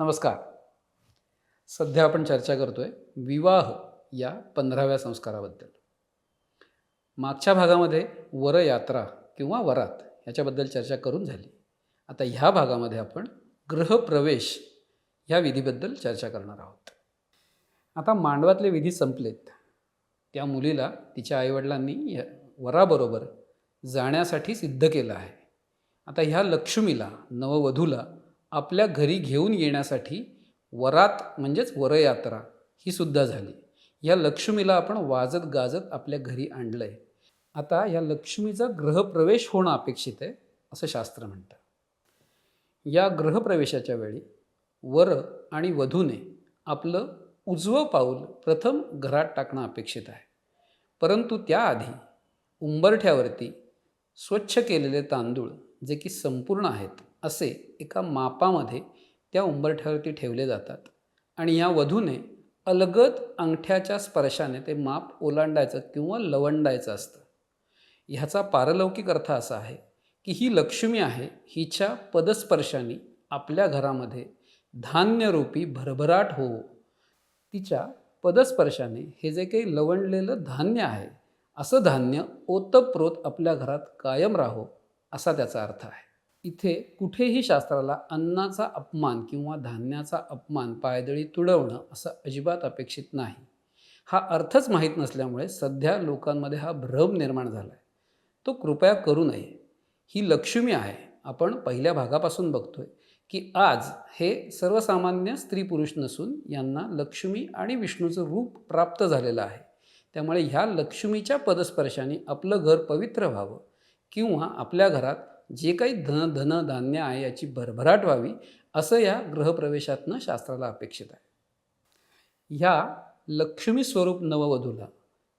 नमस्कार. सध्या आपण चर्चा करतोय विवाह या पंधराव्या संस्काराबद्दल. मागच्या भागामध्ये वरयात्रा किंवा वरात याच्याबद्दल चर्चा करून झाली. आता ह्या भागामध्ये आपण गृहप्रवेश ह्या विधीबद्दल चर्चा करणार आहोत. आता मांडवातले विधी संपलेत. त्या मुलीला तिच्या आईवडिलांनी वराबरोबर जाण्यासाठी सिद्ध केलं आहे. आता ह्या लक्ष्मीला नववधूला आपल्या घरी घेऊन येण्यासाठी वरात म्हणजेच वरयात्रा ही सुद्धा झाली. या लक्ष्मीला आपण वाजत गाजत आपल्या घरी आणलं आहे आता या लक्ष्मीचा ग्रहप्रवेश होणं अपेक्षित आहे असं शास्त्र म्हणतं. या ग्रहप्रवेशाच्या वेळी वर आणि वधूने आपलं उजवं पाऊल प्रथम घरात टाकणं अपेक्षित आहे. परंतु त्याआधी उंबरठ्यावरती स्वच्छ केलेले तांदूळ जे की संपूर्ण आहेत असे एका मापामध्ये त्या उंबरठ्यावरती ठेवले जातात. आणि या वधूने अलगद अंगठ्याच्या स्पर्शाने ते माप ओलांडायचं किंवा लवंडायचं असतं. ह्याचा पारलौकिक अर्थ असा आहे की ही लक्ष्मी आहे हिच्या पदस्पर्शाने आपल्या घरामध्ये धान्यरूपी भरभराट हो. तिच्या पदस्पर्शाने हे जे काही लवंडलेलं धान्य आहे असं धान्य ओतप्रोत आपल्या घरात कायम राहो असा त्याचा अर्थ आहे. इथे कुठेही शास्त्राला अन्नाचा अपमान किंवा धान्याचा अपमान पायदळी तुडवणं असं अजिबात अपेक्षित नाही. हा अर्थच माहीत नसल्यामुळे सध्या लोकांमध्ये हा भ्रम निर्माण झाला आहे तो कृपया करू नये. ही लक्ष्मी आहे. आपण पहिल्या भागापासून बघतोय की आज हे सर्वसामान्य स्त्री पुरुष नसून यांना लक्ष्मी आणि विष्णूचं रूप प्राप्त झालेलं आहे. त्यामुळे ह्या लक्ष्मीच्या पदस्पर्शाने आपलं घर पवित्र व्हावं किंवा आपल्या घरात जे काही धन धन धान्य आहे याची भरभराट व्हावी असं या ग्रहप्रवेशातनं शास्त्राला अपेक्षित आहे. ह्या लक्ष्मी स्वरूप नववधूला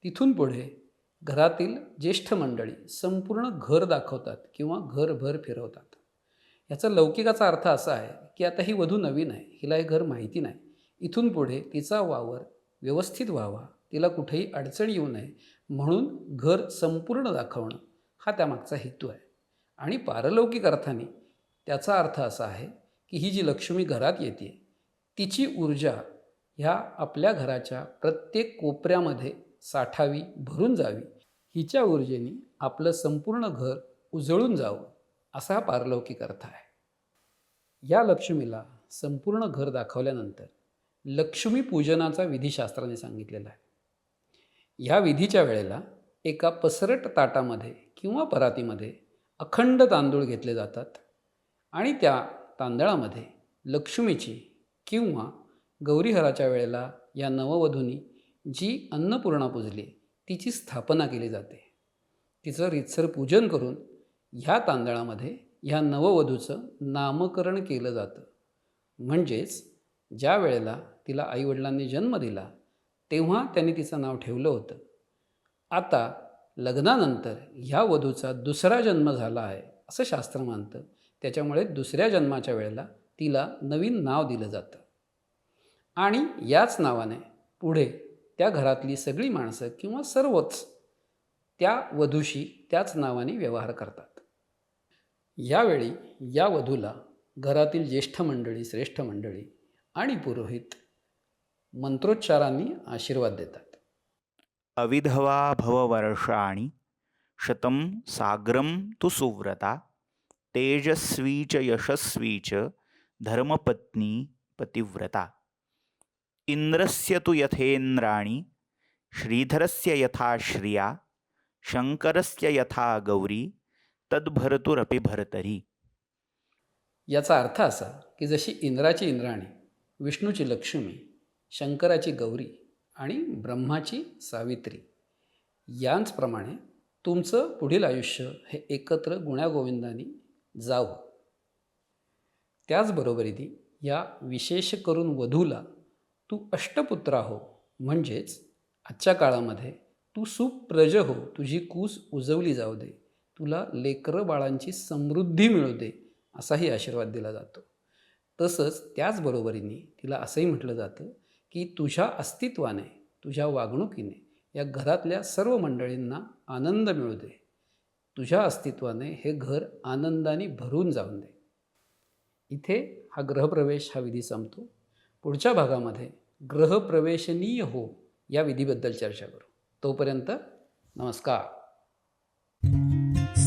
तिथून पुढे घरातील ज्येष्ठ मंडळी संपूर्ण घर दाखवतात किंवा घरभर फिरवतात. याचा लौकिकाचा अर्थ असा आहे की आता ही वधू नवीन आहे हिला हे घर माहिती नाही. इथून पुढे तिचा वावर व्यवस्थित व्हावा तिला कुठेही अडचण येऊ नये म्हणून घर संपूर्ण दाखवणं हा त्यामागचा हेतू आहे. आणि पारलौकिक अर्थाने त्याचा अर्थ असा आहे की ही जी लक्ष्मी घरात येते तिची ऊर्जा ह्या आपल्या घराच्या प्रत्येक कोपऱ्यामध्ये साठावी भरून जावी. हिच्या ऊर्जेने आपलं संपूर्ण घर उजळून जावं असा हा पारलौकिक अर्थ आहे. या लक्ष्मीला संपूर्ण घर दाखवल्यानंतर लक्ष्मी पूजनाचा विधीशास्त्राने सांगितलेला आहे. ह्या विधीच्या वेळेला एका पसरट ताटामध्ये किंवा परातीमध्ये अखंड तांदूळ घेतले जातात आणि त्या तांदळामध्ये लक्ष्मीची किंवा गौरीहराच्या वेळेला या नववधूनी जी अन्नपूर्णा पूजली तिची स्थापना केली जाते. तिचं रितसर पूजन करून ह्या तांदळामध्ये ह्या नववधूचं नामकरण केलं जातं. म्हणजेच ज्या वेळेला तिला आईवडिलांनी जन्म दिला तेव्हा त्यांनी तिचं नाव ठेवलं होतं. आता लग्नानंतर ह्या वधूचा दुसरा जन्म झाला आहे असं शास्त्र मानतं. त्याच्यामुळे दुसऱ्या जन्माच्या वेळेला तिला नवीन नाव दिलं जातं. आणि याच नावाने पुढे त्या घरातली सगळी माणसं किंवा सर्वच त्या वधूशी त्याच नावाने व्यवहार करतात. यावेळी या वधूला घरातील ज्येष्ठ मंडळी श्रेष्ठ मंडळी आणि पुरोहित मंत्रोच्चारांनी आशीर्वाद देतात. अविधवा भववर्षाणि शतं साग्रं तु सुव्रता तेजस्वी च यशस्वी च धर्मपत्नी पतिव्रता। इन्द्रस्य तु यथेन्द्राणि श्रीधरस्य यथा श्रिया शंकरस्य यथा गौरी तद्भर्तुरपि भरतरी। याचा अर्थ असा की जशी इंद्राची इंद्राणी विष्णूची लक्ष्मी शंकराची गौरी आणि ब्रह्माची सावित्री. यांचप्रमाणे तुमचं पुढील आयुष्य हे एकत्र गुण्यागोविंदाने जावं. त्याचबरोबरीने या विशेष करून वधूला तू अष्टपुत्रा हो म्हणजेच आजच्या काळामध्ये तू सुप्रज हो तुझी कूस उजवली जाऊ दे तुला लेकरं बाळांची समृद्धी मिळू दे असाही आशीर्वाद दिला जातो. तसंच त्याचबरोबरीने तिला असंही म्हटलं जातं की तुझ्या अस्तित्वाने तुझ्या वागणुकीने या घरातल्या सर्व मंडळींना आनंद मिळू दे. तुझ्या अस्तित्वाने हे घर आनंदाने भरून जाऊन दे. इथे हा ग्रहप्रवेश हा विधी संपतो. पुढच्या भागामध्ये ग्रहप्रवेशनीय हो या विधीबद्दल चर्चा करू. तोपर्यंत नमस्कार.